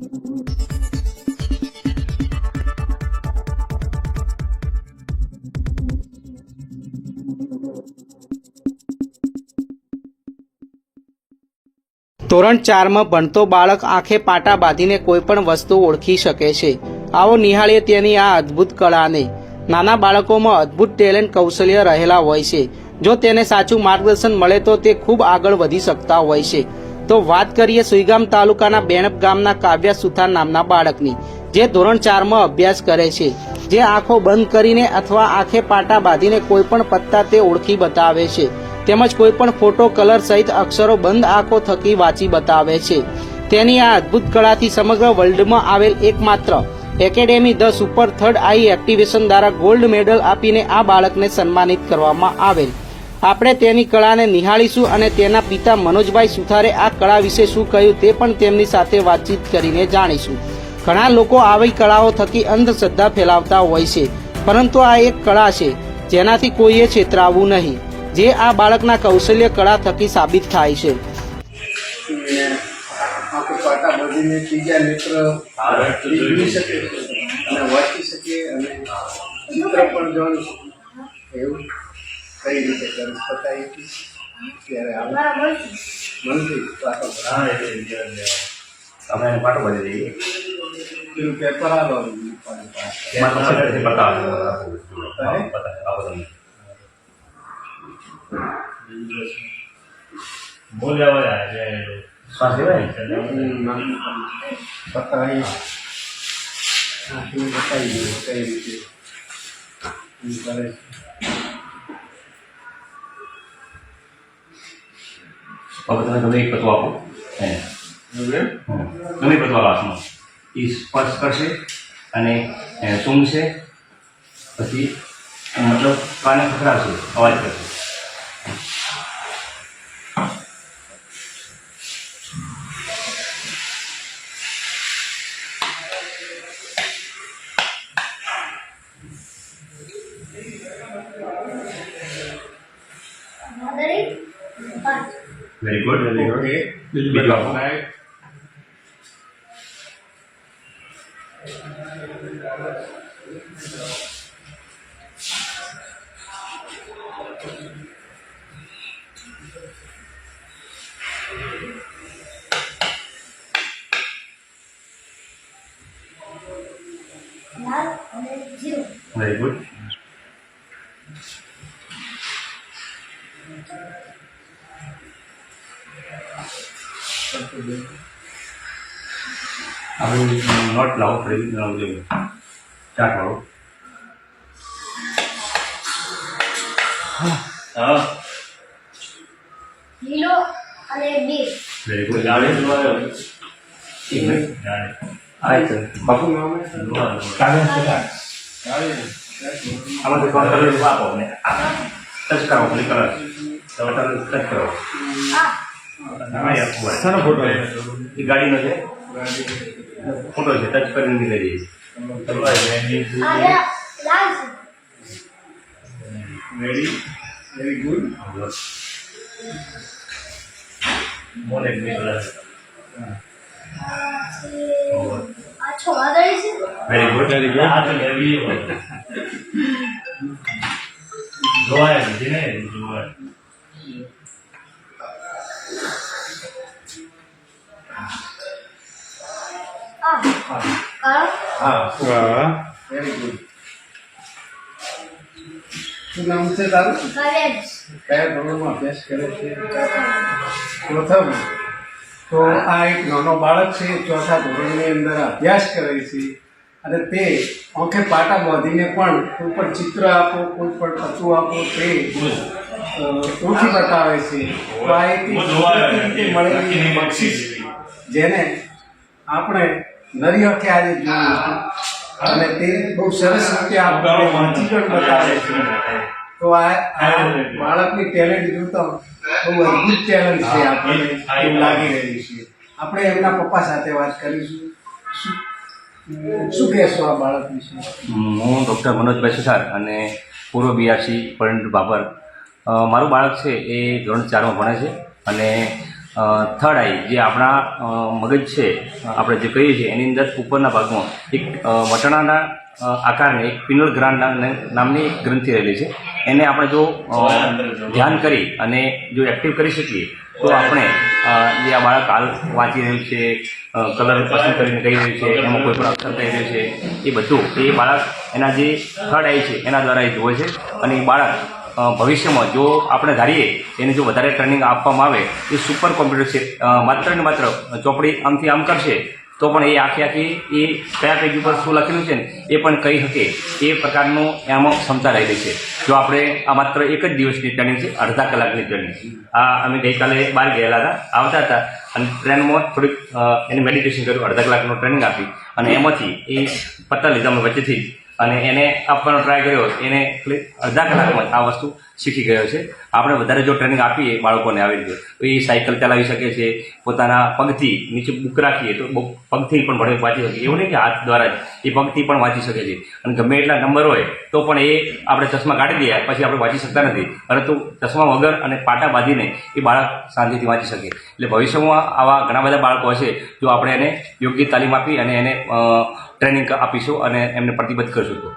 ધોરણ ચારમાં ભણતો બાળક આંખે પાટા બાંધીને કોઈ પણ વસ્તુ ઓળખી શકે છે. આવો નિહાળીએ તેની આ અદ્ભુત કળાને. નાના બાળકોમાં અદ્ભુત ટેલેન્ટ કૌશલ્ય રહેલા હોય છે. જો તેને સાચું માર્ગદર્શન મળે તો તે ખૂબ આગળ વધી શકતા હોય છે. તો વાત કરીએ સુઈગામ તાલુકાના બેણપ ગામના કાવ્યા સુથાર નામના બાળકની, જે ધોરણ ચારમાં અભ્યાસ કરે છે. જે આંખો બંધ કરીને અથવા આંખે પાટા બાંધીને કોઈ પણ પત્તા તે ઓળખી બતાવે છે. તેમજ કોઈ પણ ફોટો, કલર સહિત અક્ષરો બંધ આંખો થકી વાંચી બતાવે છે. તેની આ અદ્ભુત કળાથી સમગ્ર વર્લ્ડમાં આવેલ એકમાત્ર academy the super third eye activation દ્વારા ગોલ્ડ મેડલ આપીને આ બાળકને સન્માનિત કરવામાં આવેલ. આપણે તેની કળાને નિહાળીશું અને તેના પિતા મનોજભાઈ સુથારે આ કળા વિશે શું કહ્યું તે પણ તેમની સાથે વાતચીત કરીને જાણીશું. ઘણા લોકો આવી કળાઓ થકી અંધશ્રદ્ધા ફેલાવતા હોય છે, પરંતુ આ એક કળા છે, જેનાથી કોઈએ છેતરાવવું નહીં, જે આ બાળકના કૌશલ્ય કળા થકી સાબિત થાય છે. એવું કઈ રીતે કરી શકાય હતી ત્યારે મનથી. હા એટલે અમે એને પાટો બાંધી દઈએ. પેલું પેપર બોલ્યા બતાવી બતાવી કઈ રીતે કરે હવે તમે ગમે એક પતવા આપો. ગમે પતવા હાથમાં. એ સ્પર્શ કરશે અને સૂંઘશે. પછી મતલબ કાને ખખડાવશે અવાજ કરશે. Very good very good okay બીજું આપો વેરી ગુડ આપણે નોટ લાવો ફરી જોઈએ ચાટ વાળો હા લીલો અને બીર વેરી ગુડ ગાડી જોવાયો એક મિનિટ ગાડી આય બાપુ જોવાયો કાગળ સુધાર આમાં તો કલર આપો ને ટચ કરો ક્લિક કરો તમે ટચ કરો આ હા યાર શાનો ફોટો એ ગાડીનો છે? ફોટો છે ટચ કરીને નીકળી વેરી વેરી ગુડ મોને વાદળી છે વેરી ગુડ આ તો લેવી જોવાય. હા વેરી ગુડ શું નામ છે તારું? કયા ધોરણમાં અભ્યાસ કરે છે? પ્રથમ તો આ એક નાનો બાળક છે ચોથા ધોરણની અંદર અભ્યાસ કરે છે. અને તે આંખે પાટા બાંધીને પણ કોઈ પણ ચિત્ર આપો કોઈ પણ તત્વ આપો તે ઓળખી બતાવે છે. તો આ એક મળેલી બક્ષિસ જેને આપણે નરી આજે જોયું હતું અને તે બહુ સરસ રીતે આપણને વાંચી પણ બતાવે છે. તો આ બાળકની ટેલેન્ટ જોતા બહુ અદભુત ટેલેન્ટ છે આપણને. એવું લાગી રહ્યું છે. આપણે એમના પપ્પા સાથે વાત કરીશું. શું શું કહેશો આ બાળક વિશે? હું ડૉક્ટર મનોજભાઈ સુથાર અને પૂર્વ બીઆરસી પરિણ બાબર. મારું બાળક છે એ ધોરણ ચારમાં ભણે છે અને થર્ડ આઈ જે આપણા મગજ છે આપણે જે કહીએ છીએ એની અંદર ઉપરના ભાગમાં એક વટણાના આકારની એક પિનલ ગ્રાન્ડ નામની ગ્રંથિ રહેલી છે. એને આપણે જો ધ્યાન કરી અને જો એક્ટિવ કરી શકીએ તો આપણે જે આ બાળક હાલ વાંચી રહ્યું છે કલર પસંદ કરીને કહી રહ્યું છે એમાં કોઈ પણ અક્ષર કહી રહ્યું છે એ બધું એ બાળક એના જે થર્ડ આઈ છે એના દ્વારા એ જુએ છે. અને એ બાળક ભવિષ્યમાં જો આપણે ધારીએ એને જો વધારે ટ્રેનિંગ આપવામાં આવે, એ સુપર કોમ્પ્યુટર છે. માત્ર ને માત્ર ચોપડી આમથી આમ કરશે, તો પણ એ આખી આખી એ કયા પેજ ઉપર શું લખેલું છે ને, એ પણ કહી શકે. એ પ્રકારનું એમાં ક્ષમતા રહેલી છે. જો આપણે આ માત્ર એક જ દિવસની ટ્રેનિંગ છે, અડધા કલાકની ટ્રેનિંગ આ અમે ગઈકાલે બહાર ગયેલા હતા, આવતા હતા, અને ટ્રેનમાં થોડીક એને મેડિટેશન કર્યું, અડધા કલાકનું ટ્રેનિંગ આપી, અને એમાંથી એ પત્તા લીધા, અમે વચ્ચેથી અને એને આપવાનો ટ્રાય કર્યો. એને અડધા કલાકમાં આ વસ્તુ શીખી ગયો છે. આપણે વધારે જો ટ્રેનિંગ આપીએ બાળકોને આવી રીતે, તો એ સાયકલ ચલાવી શકે છે, પોતાના પગથી નીચે બુક રાખીએ તો પગથી પણ ભણે વાંચી શકે એવું નહીં કે હાથ દ્વારા જ, એ પગથી પણ વાંચી શકે છે. અને ગમે એટલા નંબર હોય, તો પણ એ આપણે ચશ્મા કાઢી દઈએ, પછી આપણે વાંચી શકતા નથી. પરંતુ ચશ્મા વગર અને પાટા બાંધીને એ બાળક શાંતિથી વાંચી શકે. એટલે ભવિષ્યમાં આવા ઘણા બધા બાળકો હશે, જો આપણે એને યોગ્ય તાલીમ આપી અને એને ટ્રેનિંગ આપીશું અને એમને પ્રતિબદ્ધ કરીશું. તો